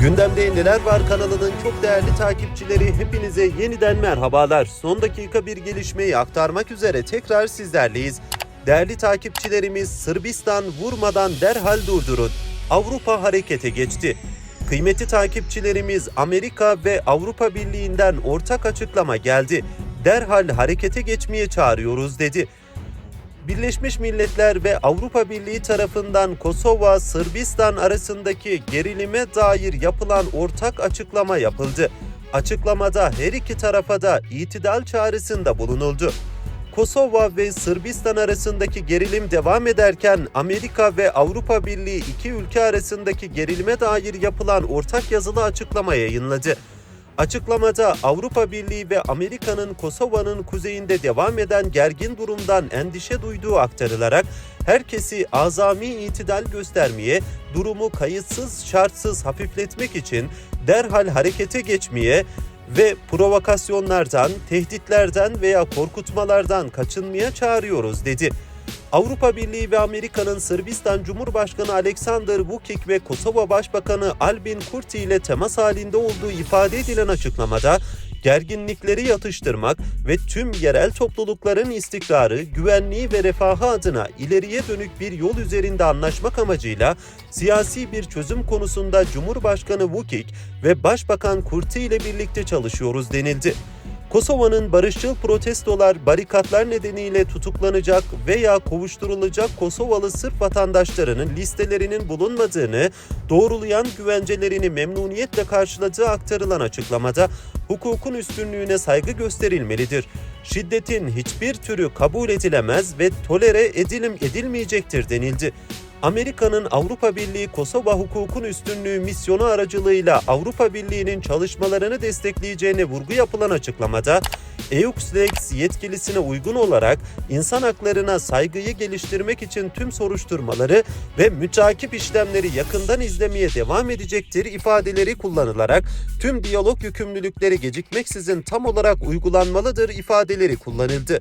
Gündemde Neler Var kanalının çok değerli takipçileri hepinize yeniden merhabalar. Son dakika bir gelişmeyi aktarmak üzere tekrar sizlerleyiz. Değerli takipçilerimiz Sırbistan vurmadan derhal durdurun. Avrupa harekete geçti. Kıymetli takipçilerimiz Amerika ve Avrupa Birliği'nden ortak açıklama geldi. Derhal harekete geçmeye çağırıyoruz dedi. Birleşmiş Milletler ve Avrupa Birliği tarafından Kosova, Sırbistan arasındaki gerilime dair yapılan ortak açıklama yapıldı. Açıklamada her iki tarafa da itidal çağrısında bulunuldu. Kosova ve Sırbistan arasındaki gerilim devam ederken Amerika ve Avrupa Birliği iki ülke arasındaki gerilime dair yapılan ortak yazılı açıklama yayınladı. Açıklamada Avrupa Birliği ve Amerika'nın Kosova'nın kuzeyinde devam eden gergin durumdan endişe duyduğu aktarılarak herkesi azami itidal göstermeye, durumu kayıtsız şartsız hafifletmek için derhal harekete geçmeye ve provokasyonlardan, tehditlerden veya korkutmalardan kaçınmaya çağırıyoruz dedi. Avrupa Birliği ve Amerika'nın Sırbistan Cumhurbaşkanı Alexander Vučić ve Kosova Başbakanı Albin Kurti ile temas halinde olduğu ifade edilen açıklamada gerginlikleri yatıştırmak ve tüm yerel toplulukların istikrarı, güvenliği ve refahı adına ileriye dönük bir yol üzerinde anlaşmak amacıyla siyasi bir çözüm konusunda Cumhurbaşkanı Vučić ve Başbakan Kurti ile birlikte çalışıyoruz denildi. Kosova'nın barışçıl protestolar, barikatlar nedeniyle tutuklanacak veya kovuşturulacak Kosovalı Sırp vatandaşlarının listelerinin bulunmadığını, doğrulayan güvencelerini memnuniyetle karşıladığı aktarılan açıklamada hukukun üstünlüğüne saygı gösterilmelidir. Şiddetin hiçbir türü kabul edilemez ve tolere edilim edilmeyecektir denildi. Amerika'nın Avrupa Birliği Kosova hukukun üstünlüğü misyonu aracılığıyla Avrupa Birliği'nin çalışmalarını destekleyeceğine vurgu yapılan açıklamada EUXLEX yetkilisine uygun olarak insan haklarına saygıyı geliştirmek için tüm soruşturmaları ve mütakip işlemleri yakından izlemeye devam edecektir ifadeleri kullanılarak tüm diyalog yükümlülükleri gecikmeksizin tam olarak uygulanmalıdır ifadeleri kullanıldı.